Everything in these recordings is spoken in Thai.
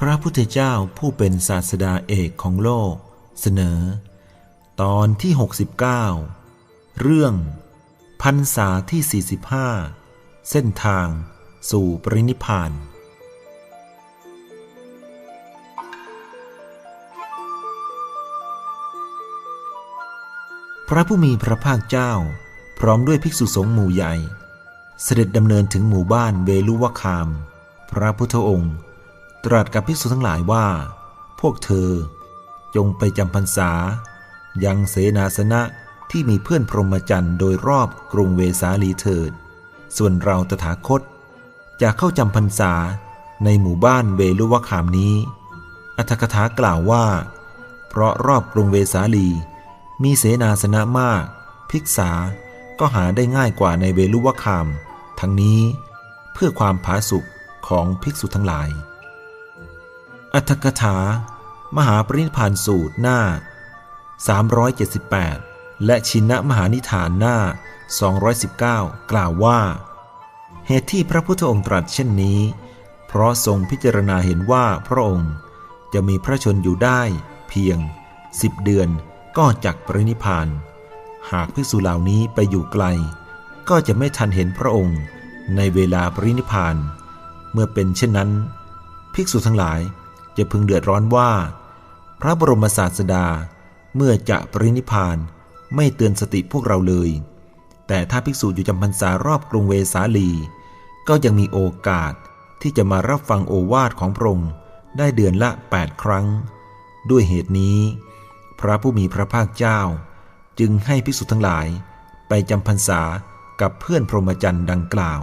พระพุทธเจ้าผู้เป็นศาสดาเอกของโลก เสนอ ตอนที่ 69 เรื่องพรรษาที่ 45 เส้นทางสู่ปรินิพพาน พระผู้มีพระภาคเจ้า พร้อมด้วยภิกษุสงฆ์หมู่ใหญ่ เสด็จดำเนินถึงหมู่บ้านเวลุวคาม พระพุทธองค์ ตรัสกับภิกษุทั้งหลายว่า พวกเธอ จงไปจำพรรษา ยังเสนาสนะที่มีเพื่อนพรหมจรรย์โดยรอบกรุงเวสาลีเถิด ส่วนเราตถาคต จะเข้าจำพรรษาในหมู่บ้านเวลุวะคามนี้ อัตถกถากล่าวว่า เพราะรอบกรุงเวสาลี มีเสนาสนะมาก ภิกษาก็หาได้ง่ายกว่าในเวลุวะคาม ทั้งนี้เพื่อความผาสุกของภิกษุทั้งหลาย อัตถกถา มหาปรินิพานสูตรหน้า 378 และชินะมหานิทานหน้า 219 กล่าวว่า เหตุที่พระพุทธองค์ตรัสเช่นนี้ เพราะทรงพิจารณาเห็นว่าพระองค์จะมีพระชนอยู่ได้ เพียงสิบเดือนก็จักปรินิพาน หากภิกษุเหล่านี้ไปอยู่ไกล ก็จะไม่ทันเห็นพระองค์ในเวลาปรินิพาน เมื่อเป็นเช่นนั้น ภิกษุทั้งหลาย จะพึงเดือดร้อนว่า พระบรมศาสดาเมื่อจะปรินิพานไม่เตือนสติพวกเราเลย แต่ถ้าภิกษุอยู่จำพรรษารอบกรุงเวสาลี ก็ยังมีโอกาสที่จะมารับฟังโอวาทของพระองค์ได้เดือนละ 8 ครั้ง ด้วยเหตุนี้ พระผู้มีพระภาคเจ้า จึงให้ภิกษุทั้งหลายไปจำพรรษากับเพื่อนพรหมจรรย์ดังกล่าว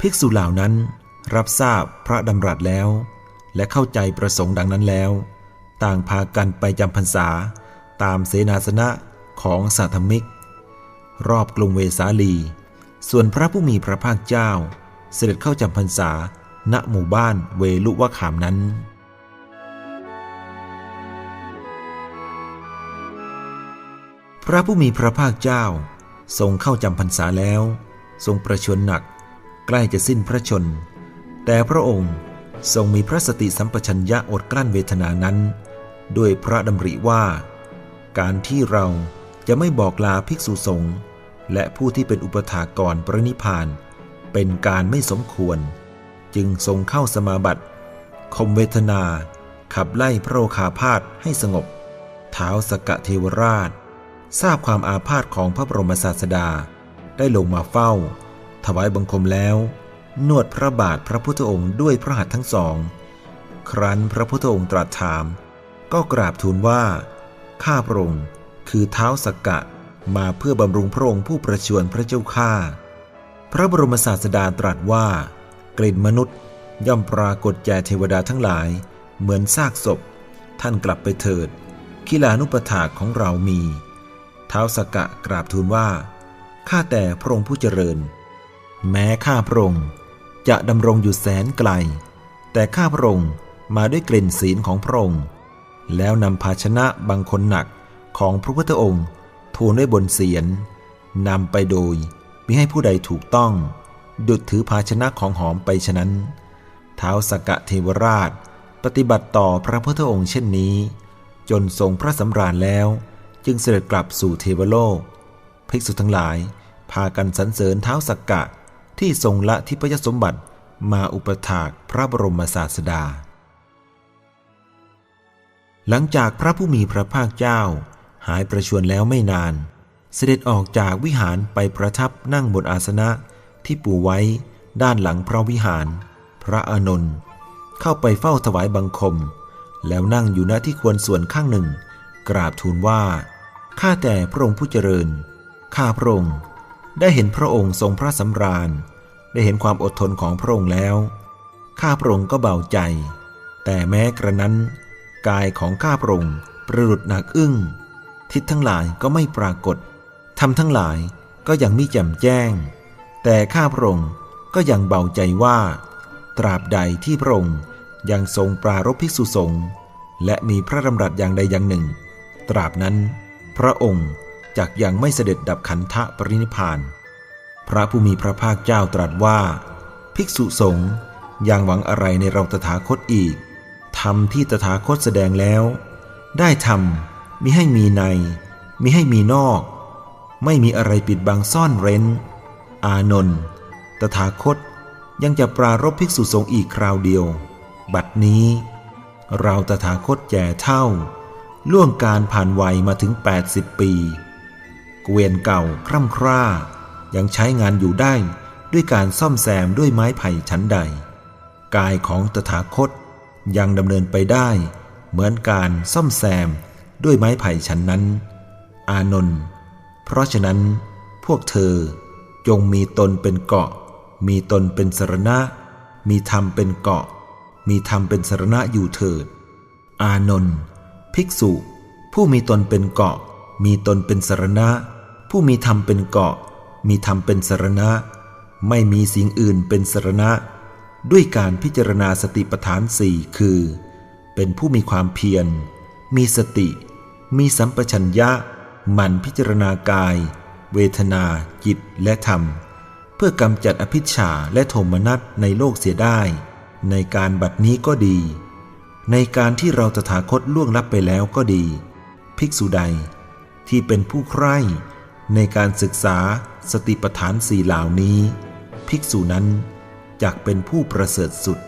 ภิกษุเหล่านั้นรับทราบพระดำรัสแล้ว และเข้าใจประสงค์ดังนั้นแล้ว ต่างพากันไปจำพรรษาตามเสนาสนะของสัทธมิก รอบกรุงเวสาลี ส่วนพระผู้มีพระภาคเจ้า เสด็จเข้าจำพรรษาณหมู่บ้านเวลุวะขามนั้นพระผู้มีพระภาคเจ้า ทรงเข้าจำพรรษาแล้ว ทรงประชวรหนัก ใกล้จะสิ้นพระชน แต่พระองค์ ทรงมีพระสติสัมปชัญญะอดกลั้นเวทนานั้น ด้วยพระดำริว่า การที่เราจะไม่บอกลาภิกษุสงฆ์และผู้ที่เป็นอุปถากรปรินิพพาน เป็นการไม่สมควร จึงทรงเข้าสมาบัติคมเวทนา ขับไล่พระโอคาพาธให้สงบเท้าสกกะเทวราช ทราบความอาพาธของพระบรมศาสดา ได้ลงมาเฝ้า ถวายบังคมแล้ว นวดพระบาทพระพุทธองค์ด้วยพระหัตถ์ทั้งสอง ครั้นพระพุทธองค์ตรัสถาม ก็กราบทูลว่า ข้าพระองค์คือเท้าสกกะมาเพื่อบำรุงพระองค์ผู้ประชวรพระเจ้าข้า พระบรมศาสดาตรัสว่า กลิ่นมนุษย์ย่อมปรากฏแก่เทวดาทั้งหลาย เหมือนซากศพ ท่านกลับไปเถิดขีลานุปถากของเรามี เท้าสกกะกราบทูลว่า ข้าแต่พระองค์ผู้เจริญ แม้ข้าพระองค์ จะดำรงอยู่แสนไกล แต่ข้าพระองค์มาด้วยกลิ่นศีลของพระองค์ แล้วนำภาชนะบางคนหนักของพระพุทธองค์ ทูลไว้บนเสียนนำไปโดยมิให้ผู้ใดถูกต้อง ดุดถือภาชนะของหอมไปฉะนั้น เท้าสกกะเทวราช ปฏิบัติต่อพระพุทธองค์เช่นนี้ จนทรงพระสำราญแล้ว จึงเสด็จกลับสู่เทวโลก ภิกษุทั้งหลาย พากันสรรเสริญเท้าสกกะ ที่ทรงละทิพยสมบัติมาอุปถากพระบรมศาสดา หลังจากพระผู้มีพระภาคเจ้า หายประชวรแล้วไม่นาน เสด็จออกจากวิหารไปประทับนั่งบนอาสนะที่ปูไว้ด้านหลังพระวิหาร พระอานนท์เข้าไปเฝ้าถวายบังคม แล้วนั่งอยู่ณที่ควรส่วนข้างหนึ่ง กราบทูลว่า ข้าแต่พระองค์ผู้เจริญ ข้าพระองค์ ได้เห็นพระองค์ทรงพระสำราญ ได้เห็นความอดทนของพระองค์แล้ว ข้าพระองค์ก็เบาใจ แต่แม้กระนั้น กายของข้าพระองค์ประดุดหนักอึ้ง ทิศทั้งหลายก็ไม่ปรากฏทำทั้งหลายก็ยังไม่แจ่มแจ้ง แต่ข้าพระองค์ก็ยังเบาใจว่า ตราบใดที่พระองค์ยังทรงปรารภภิกษุสงฆ์และมีพระดำรัสอย่างใดอย่างหนึ่ง ตราบนั้น พระองค์ จักยังไม่เสด็จดับขันธะปรินิพพาน พระผู้มีพระภาคเจ้าตรัสว่า ภิกษุสงฆ์ยังหวังอะไรในเราตถาคตอีกธรรมที่ตถาคตแสดงแล้ว ได้ทำมิให้มีใน มิให้มีนอก ไม่มีอะไรปิดบังซ่อนเร้น อานนท์ตถาคตยังจะปรารบภิกษุสงฆ์อีกคราวเดียว บัดนี้ เราตถาคตแก่เท่า ล่วงการผ่านวัยมาถึง 80 ปี เกวียนเก่าคร่ำคร่า ยังใช้งานอยู่ได้ด้วยการซ่อมแซมด้วยไม้ไผ่ชั้นใด กายของตถาคตยังดำเนินไปได้ เหมือนการซ่อมแซมด้วยไม้ไผ่ชั้นนั้น อานนท์เพราะฉะนั้นพวกเธอจงมีตนเป็นเกาะ มีตนเป็นสรณะ มีธรรมเป็นเกาะ มีธรรมเป็นสรณะอยู่เถิด อานนท์ภิกษุ ผู้มีตนเป็นเกาะ มีตนเป็นสรณะ ผู้มีธรรมเป็นเกาะ มีธรรมเป็นสรณะ ไม่มีสิ่งอื่นเป็นสรณะ ด้วยการพิจารณาสติปัฏฐานสี่คือ เป็นผู้มีความเพียร มีสติ มีสัมปชัญญะหมั่นพิจารณากาย เวทนา จิตและธรรม เพื่อกำจัดอภิชฌาและโทมนัสในโลกเสียได้ ในการบัดนี้ก็ดี ในการที่เราตถาคตล่วงลับไปแล้วก็ดี ภิกษุใดที่เป็นผู้ใคร่ ในการศึกษาสติปัฏฐานสี่เหล่านี้ ภิกษุนั้นจักเป็นผู้ประเสริฐสุด